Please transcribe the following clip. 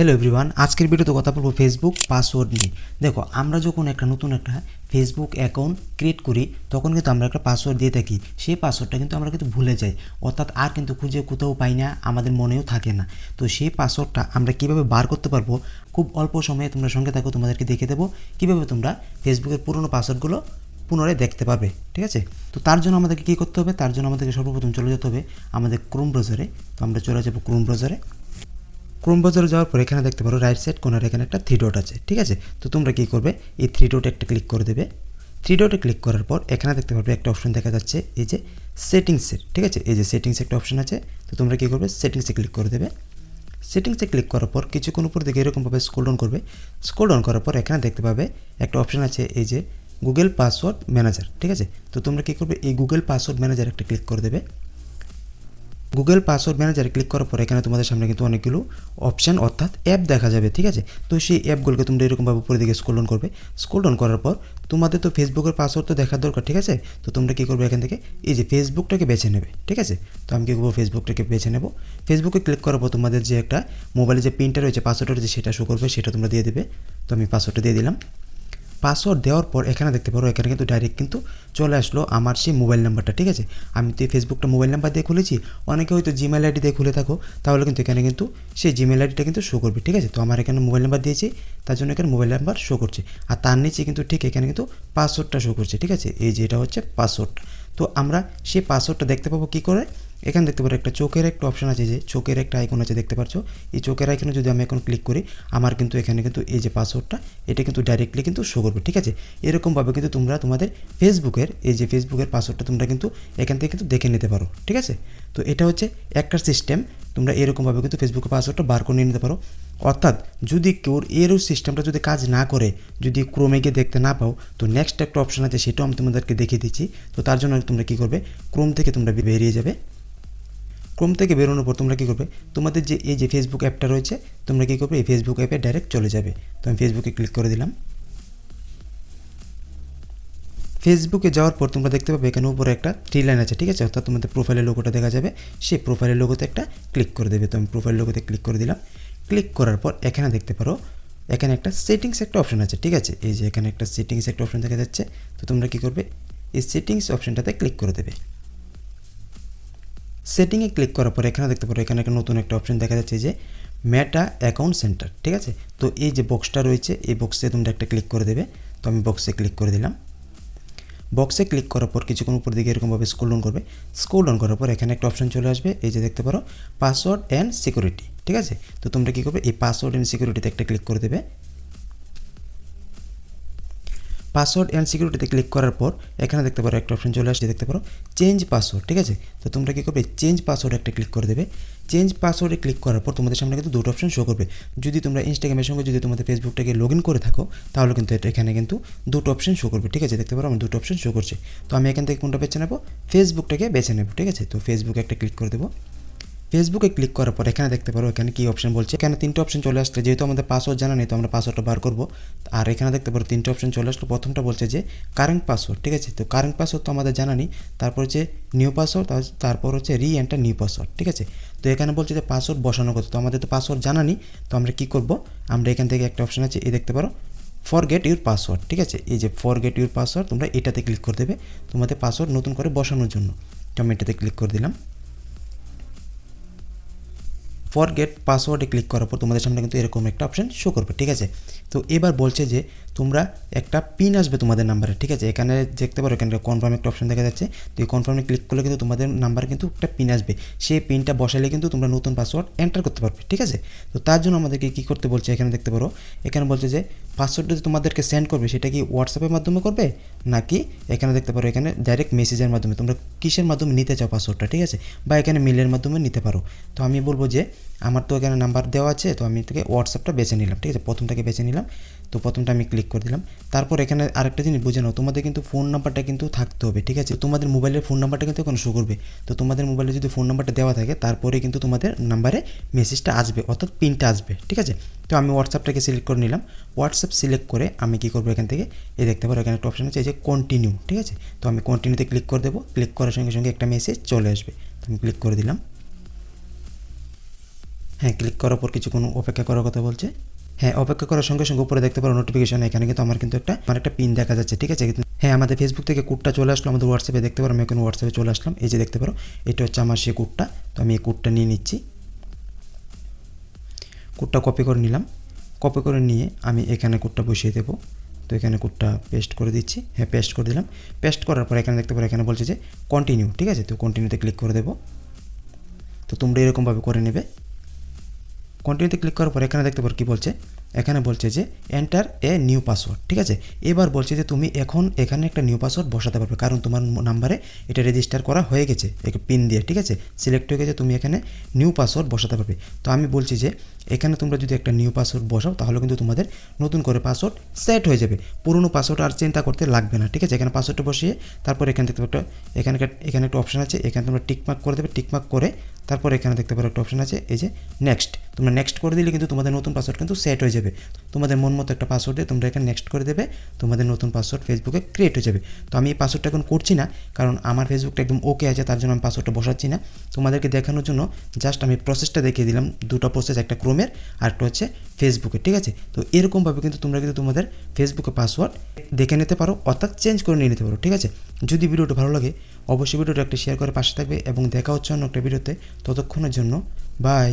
Hello everyone আজকের ভিডিওতে কথা বলব ফেসবুক পাসওয়ার্ড নিয়ে। দেখো, আমরা যখন একটা নতুন একটা ফেসবুক অ্যাকাউন্ট ক্রিয়েট করি, তখন কিন্তু আমরা একটা পাসওয়ার্ড দিয়ে থাকি। সেই পাসওয়ার্ডটা কিন্তু আমরা কিন্তু ভুলে যাই। অর্থাৎ আর কিন্তু খুঁজে কোথাও পাই না, আমাদের মনেও থাকে না। তো সেই পাসওয়ার্ডটা আমরা কীভাবে বার করতে পারব, খুব অল্প সময়ে তোমরা সঙ্গে থাকো, তোমাদেরকে দেখে দেবো। কীভাবে তোমরা ফেসবুকের পুরনো পাসওয়ার্ডগুলো পুনরায় দেখতে পাবে, ঠিক আছে? তো তার জন্য আমাদেরকে কী করতে হবে? তার জন্য আমাদেরকে সর্বপ্রথম চলে যেতে হবে আমাদের ক্রোম ব্রাউজারে তো আমরা চলে যাব ক্রোম ব্রাউজারে ক্রোম ব্রাউজারে যাওয়ার পর এখানে দেখতে পারো রাইট সাইড কোনার এখানে একটা থ্রি ডট আছে, ঠিক আছে? তো তোমরা কী করবে? এই থ্রি ডটে একটা ক্লিক করে দেবে। থ্রি ডটে ক্লিক করার পর এখানে দেখতে পারবে একটা অপশন দেখা যাচ্ছে, এই যে সেটিংসের ঠিক আছে? এই যে সেটিংস একটা অপশন আছে, তো তোমরা কী করবে? সেটিংসে ক্লিক করে দেবে। সেটিংসে ক্লিক করার পর কিছুক্ষণ উপর দিকে এরকমভাবে স্ক্রোল ডাউন করবে। স্ক্রোল ডাউন করার পর এখানে দেখতে পাবে একটা অপশন আছে, এই যে গুগল পাসওয়ার্ড ম্যানেজার ঠিক আছে? তো তোমরা কী করবে? এই গুগল পাসওয়ার্ড ম্যানেজার একটা ক্লিক করে দেবে। গুগল পাসওয়ার্ড ম্যানেজারে ক্লিক করার পর এখানে তোমাদের সামনে কিন্তু অনেকগুলো অপশান অর্থাৎ অ্যাপ দেখা যাবে, ঠিক আছে? তো সেই অ্যাপগুলোকে তোমরা এরকমভাবে উপরে দিকে স্ক্রোল ডাউন করবে। স্ক্রোল ডাউন করার পর তোমাদের তো ফেসবুকের পাসওয়ার্ড তো দেখার দরকার, ঠিক আছে? তো তোমরা কী করবে এখান থেকে? এই যে ফেসবুকটাকে বেছে নেবে, ঠিক আছে? তো আমি কী করব? ফেসবুকটাকে বেছে নেব। ফেসবুকে ক্লিক করার পর তোমাদের যে একটা মোবাইলে যে পিনটা রয়েছে পাসওয়ার্ডটা রয়েছে, সেটা শো করবে, সেটা তোমরা দিয়ে দেবে। তো আমি পাসওয়ার্ডটা দিয়ে দিলাম। পাসওয়ার্ড দেওয়ার পর এখানে দেখতে পারো, এখানে কিন্তু ডাইরেক্ট কিন্তু চলে আসলো আমার সেই মোবাইল নাম্বারটা ঠিক আছে? আমি তো এই ফেসবুকটা মোবাইল নাম্বার দিয়ে খুলেছি, অনেকে হয়তো জিমেল আইডি দিয়ে খুলে থাকো, তাহলে কিন্তু এখানে কিন্তু সেই জিমেল আইডিটা কিন্তু শো করবে, ঠিক আছে? তো আমার এখানে মোবাইল নাম্বার দিয়েছি, তার জন্য এখানে মোবাইল নাম্বার শো করছে। আর তার নিচে কিন্তু ঠিক এখানে কিন্তু পাসওয়ার্ডটা শো করছে, ঠিক আছে? এই যে এটা হচ্ছে পাসওয়ার্ড তো আমরা সেই পাসওয়ার্ডটা দেখতে পাবো কী করে? এখানে দেখতে পারো একটা চোখের একটা অপশন আছে যে চোখের একটা আইকন আছে দেখতে পাচ্ছ এই চোখের আইকনে যদি আমি এখন ক্লিক করি, আমার কিন্তু এখানে কিন্তু এই যে পাসওয়ার্ডটা এটা কিন্তু ডাইরেক্টলি কিন্তু শো করবে, ঠিক আছে? এরকমভাবে কিন্তু তোমরা তোমাদের ফেসবুকের এই যে ফেসবুকের পাসওয়ার্ডটা তোমরা কিন্তু এখান থেকে কিন্তু দেখে নিতে পারো, ঠিক আছে? তো এটা হচ্ছে একটা সিস্টেম তোমরা এরকমভাবে কিন্তু ফেসবুকের পাসওয়ার্ডটা বার করে নিয়ে নিতে পারো। অর্থাৎ যদি কেউ এরও সিস্টেমটা যদি কাজ না করে, যদি ক্রোমে গিয়ে দেখতে না পাও, তো নেক্সট একটা অপশন আছে, সেটাও আমি তোমাদেরকে দেখিয়ে দিচ্ছি। তো তার জন্য তোমরা কী করবে? ক্রোম থেকে তোমরা বেরিয়ে যাবে। ক্রোম থেকে বেরোনোর পর তোমরা কী করবে? তোমাদের যে, এই যে ফেসবুক অ্যাপটা রয়েছে, তোমরা কী করবে? এই ফেসবুক অ্যাপে ডাইরেক্ট চলে যাবে। তো আমি ফেসবুকে ক্লিক করে দিলাম। ফেসবুকে যাওয়ার পর তোমরা দেখতে পাবে এখানে উপরে একটা থ্রি লাইন আছে, ঠিক আছে? অর্থাৎ তোমাদের প্রোফাইলের লোগোটা দেখা যাবে। সেই প্রোফাইলের লোগোতে একটা ক্লিক করে দেবে। তো আমি প্রোফাইল লোগোতে ক্লিক করে দিলাম। ক্লিক করার পর এখানে দেখতে পারো, এখানে একটা সেটিংস একটা অপশন আছে, ঠিক আছে? এই যে এখানে একটা সেটিংস একটা অপশন দেখা যাচ্ছে। তো তোমরা কী করবে? এই সেটিংস অপশনটাতে ক্লিক করে দেবে। সেটিংয়ে ক্লিক করার পর, এখানে দেখতে পারো, এখানে একটা নতুন একটা অপশন দেখা যাচ্ছে যে মেটা অ্যাকাউন্ট সেন্টার ঠিক আছে? তো এই যে বক্সটা রয়েছে, এই বক্সে তোমরা একটা ক্লিক করে দেবে। তো আমি বক্সে ক্লিক করে দিলাম। বক্সে ক্লিক করার পর কিছুক্ষণ উপর দিকে এরকমভাবে স্ক্রোল ডাউন করবে। স্ক্রোল ডাউন করার পর এখানে একটা অপশন চলে আসবে। এই যে দেখতে পারো পাসওয়ার্ড অ্যান্ড সিকিউরিটি ঠিক আছে? তো তোমরা কী করবে? এই পাসওয়ার্ড অ্যান্ড সিকিউরিটিতে একটা ক্লিক করে দেবে। পাসওয়ার্ড অ্যান্ড সিকিউরিটিতে ক্লিক করার পর, এখানে দেখতে পারো একটা অপশন চলে আসছে, দেখতে পারো চেঞ্জ পাসওয়ার্ড ঠিক আছে? তো তোমরা কী করবে? চেঞ্জ পাসওয়ার্ড একটা ক্লিক করে দেবে। চেঞ্জ পাসওয়ার্ডে ক্লিক করার পর তোমাদের সামনে কিন্তু দুটো অপশন শো করবে। যদি তোমরা ইনস্টাগ্রামের সঙ্গে যদি তোমাদের ফেসবুকটাকে লগ ইন করে থাকো, তাহলে কিন্তু এটা এখানে কিন্তু দুটো অপশন শো করবে, ঠিক আছে? দেখতে পারো, আমার দুটো অপশন শো করছে। তো আমি এখান থেকে কোনটা বেছে নেব? ফেসবুকটাকে বেছে নেব, ঠিক আছে? তো ফেসবুকে একটা ক্লিক করে দেবো। ফেসবুকে ক্লিক করার পর এখানে দেখতে পারো, এখানে কী অপশন বলছে? এখানে তিনটে অপশন চলে আসছে, যেহেতু আমাদের পাসওয়ার্ড জানা নেই, তো আমরা পাসওয়ার্ডটা বার করব। আর এখানে দেখতে পারো, তিনটে অপশন চলে আসলো। প্রথমটা বলছে যে কারেন্ট পাসওয়ার্ড ঠিক আছে? তো কারেন্ট পাসওয়ার্ড তো আমাদের জানা নেই। তারপর হচ্ছে নিউ পাসওয়ার্ড তারপর হচ্ছে রি এন্টার নিউ পাসওয়ার্ড ঠিক আছে? তো এখানে বলছে যে পাসওয়ার্ড বসানো কথা। তো আমাদের তো পাসওয়ার্ড জানা নেই, তো আমরা কী করব? আমরা এখান থেকে একটা অপশন আছে, এই দেখতে পারো ফরগেট ইউর পাসওয়ার্ড ঠিক আছে? এই যে ফরগেট ইউর পাসওয়ার্ড তোমরা এটাতে ক্লিক করে দেবে তোমাদের পাসওয়ার্ড নতুন করে বসানোর জন্য। তো আমি এটাতে ক্লিক করে দিলাম। ফরগেট পাসওয়ার্ডে ক্লিক করার পর তোমাদের সামনে কিন্তু এরকম একটা অপশন শো করবে, ঠিক আছে? তো এবার বলছে যে তোমরা একটা পিন আসবে তোমাদের নাম্বারে ঠিক আছে? এখানে দেখতে পারো, এখানে কনফার্ম একটা অপশন দেখা যাচ্ছে। তো এই কনফার্মে ক্লিক করলে কিন্তু তোমাদের নাম্বারে কিন্তু একটা পিন আসবে। সেই পিনটা বসালে কিন্তু তোমরা নতুন পাসওয়ার্ড এন্টার করতে পারবে, ঠিক আছে? তো তার জন্য আমাদেরকে কী করতে বলছে এখানে দেখতে পারো? এখানে বলছে যে পাসওয়ার্ডটা তোমাদেরকে সেন্ড করবে, সেটা কি হোয়াটসঅ্যাপের মাধ্যমে করবে? নাকি এখানে দেখতে পারো, এখানে ডাইরেক্ট মেসেজের মাধ্যমে। তোমরা কিসের মাধ্যমে নিতে চাও পাসওয়ার্ডটা ঠিক আছে? বা এখানে মেলের মাধ্যমে নিতে পারো। তো আমি বলব যে আমার তো এখানে নাম্বার দেওয়া আছে, তো আমি তোকে হোয়াটসঅ্যাপটা বেছে নিলাম, ঠিক আছে? প্রথমটাকে বেছে নিলাম, তো প্রথমটা আমি ক্লিক করে দিলাম। তারপর এখানে আরেকটা জিনিস বুঝে নাও, তোমাদের কিন্তু ফোন নাম্বারটা কিন্তু থাকতে হবে, ঠিক আছে? তোমাদের মোবাইলের ফোন নাম্বারটা কিন্তু এখন শো করবে, তো তোমাদের মোবাইলে যদি ফোন নাম্বারটা দেওয়া থাকে, তারপরে কিন্তু তোমাদের নাম্বারে মেসেজটা আসবে, অর্থাৎ পিনটা আসবে, ঠিক আছে? তো আমি হোয়াটসঅ্যাপটাকে সিলেক্ট করে নিলাম হোয়াটসঅ্যাপ সিলেক্ট করে আমি কী করব এখান থেকে? এই দেখতে পারো, এখানে একটা অপশন আছে, এই যে কন্টিনিউ ঠিক আছে? তো আমি কন্টিনিউতে ক্লিক করে দেবো ক্লিক করার সঙ্গে সঙ্গে একটা মেসেজ চলে আসবে, তো আমি ক্লিক করে দিলাম। হ্যাঁ ক্লিক করার পর কিছুক্ষণ অপেক্ষা করার কথা বলছে। হ্যাঁ অপেক্ষা করার সঙ্গে সঙ্গে উপরে দেখতে পারো নোটিফিকেশন এখানে কিন্তু আমার কিন্তু একটা, আমার একটা পিন দেখা যাচ্ছে, ঠিক আছে? কিন্তু হ্যাঁ আমাদের ফেসবুক থেকে কোডটা চলে আসলো, আমাদের হোয়াটসঅ্যাপে দেখতে পারো, আমি এখন হোয়াটসঅ্যাপে চলে আসলাম। এই যে দেখতে পারো, এটা হচ্ছে আমার সেই কোডটা তো আমি এই কোডটা নিয়ে নিচ্ছি। কোডটা কপি করে নিলাম। কপি করে নিয়ে আমি এখানে কোডটা বসিয়ে দেবো। তো এখানে কোডটা পেস্ট করে দিচ্ছি। হ্যাঁ পেস্ট করে দিলাম। পেস্ট করার পর এখানে দেখতে পারো, এখানে বলছে যে কন্টিনিউ ঠিক আছে? তো কন্টিনিউতে ক্লিক করে দেবো। তো তোমরা এরকমভাবে করে নেবে। কন্টিনিউতে ক্লিক করার পর এখানে দেখতে পারো কী বলছে? এখানে বলছে যে এন্টার এ নিউ পাসওয়ার্ড ঠিক আছে? এবার বলছে যে তুমি এখন এখানে একটা নিউ পাসওয়ার্ড বসাতে পারবে, কারণ তোমার নাম্বারে এটা রেজিস্টার করা হয়ে গেছে, এক পিন দিয়ে, ঠিক আছে? সিলেক্ট হয়ে গেছে, তুমি এখানে নিউ পাসওয়ার্ড বসাতে পারবে। তো আমি বলছি যে এখানে তোমরা যদি একটা নিউ পাসওয়ার্ড বসাও, তাহলে কিন্তু তোমাদের নতুন করে পাসওয়ার্ড সেট হয়ে যাবে। পুরনো পাসওয়ার্ড আর চিন্তা করতে লাগবে না, ঠিক আছে? এখানে পাসওয়ার্ডটা বসিয়ে তারপর এখানে দেখতে পারো এখানে এখানে একটা অপশন আছে, এখানে তোমরা টিকমার্ক করে দেবে টিকমার্ক করে তারপর এখানে দেখতে পারো একটা অপশন আছে, এই যে নেক্সট তোমরা নেক্সট করে দিলে কিন্তু তোমাদের নতুন পাসওয়ার্ড কিন্তু সেট হয়ে যাবে। তোমাদের মন মতো একটা পাসওয়ার্ড দিয়ে তোমরা এখানে নেক্সট করে দেবে, তোমাদের নতুন পাসওয়ার্ড ফেসবুকে ক্রিয়েট হয়ে যাবে। তো আমি এই পাসওয়ার্ডটা এখন করছি না, কারণ আমার ফেসবুকটা একদম ওকে আছে, তার জন্য আমি পাসওয়ার্ডটা বসাচ্ছি না। তোমাদেরকে দেখানোর জন্য জাস্ট আমি প্রসেসটা দেখিয়ে দিলাম, দুটো প্রসেস একটা ক্রোমের আর একটা হচ্ছে ফেসবুকে ঠিক আছে? তো এরকমভাবে কিন্তু তোমরা কিন্তু তোমাদের ফেসবুকে পাসওয়ার্ড দেখে নিতে পারো, অর্থাৎ চেঞ্জ করে নিয়ে নিতে পারো, ঠিক আছে? যদি ভিডিওটা ভালো লাগে, অবশ্যই ভিডিওটা একটা শেয়ার করে পাশে থাকবে এবং দেখা হচ্ছে অন্য একটা ভিডিওতে। ততক্ষণের জন্য বাই